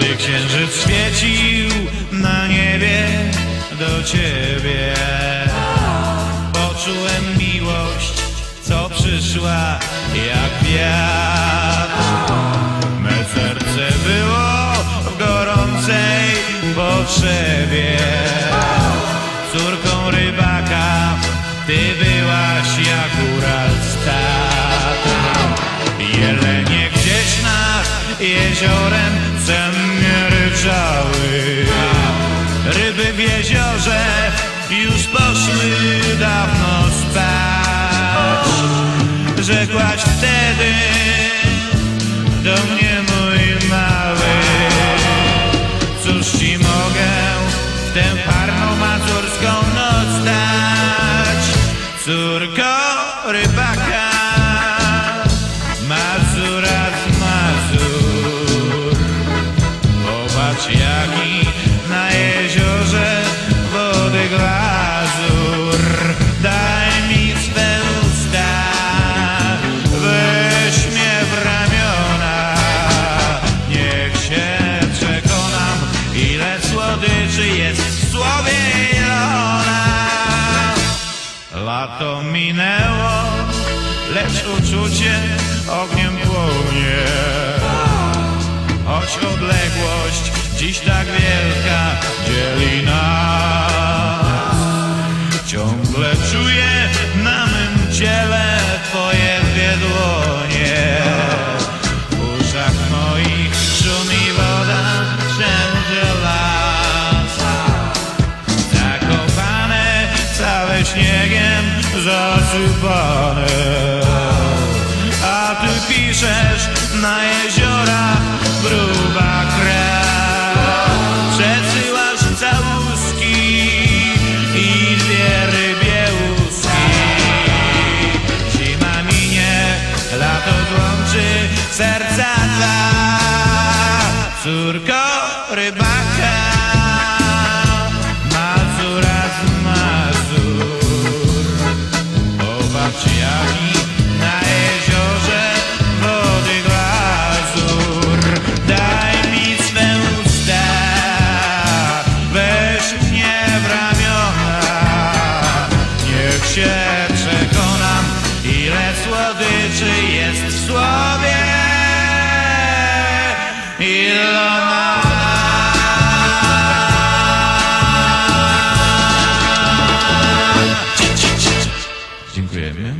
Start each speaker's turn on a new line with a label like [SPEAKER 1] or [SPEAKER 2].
[SPEAKER 1] Gdy księżyc świecił na niebie do ciebie Poczułem miłość, co przyszła jak wiatr Me serce było w gorącej potrzebie Córką rybaka ty byłaś jak Ural Tatr. Jelenie gdzieś nad jeziorem cennie ryczały. Ryby w jeziorze już poszły dawno spać. Rzekłaś wtedy do mnie mój mały Cóż ci mogę w tę parną mazurską noc dać? Córko rybaka Lato minęło Lecz uczucie ogniem płonie. Choć odległość dziś tak wielka śniegiem zasypane. A ty piszesz na jeziora gruba krew Przesyłasz całuski i dwie rybie łuski. Zima minie, lato złączy serca dwa Córko się przekonam, ile słodyczy jest w słowie. Ilona. Dziękujemy.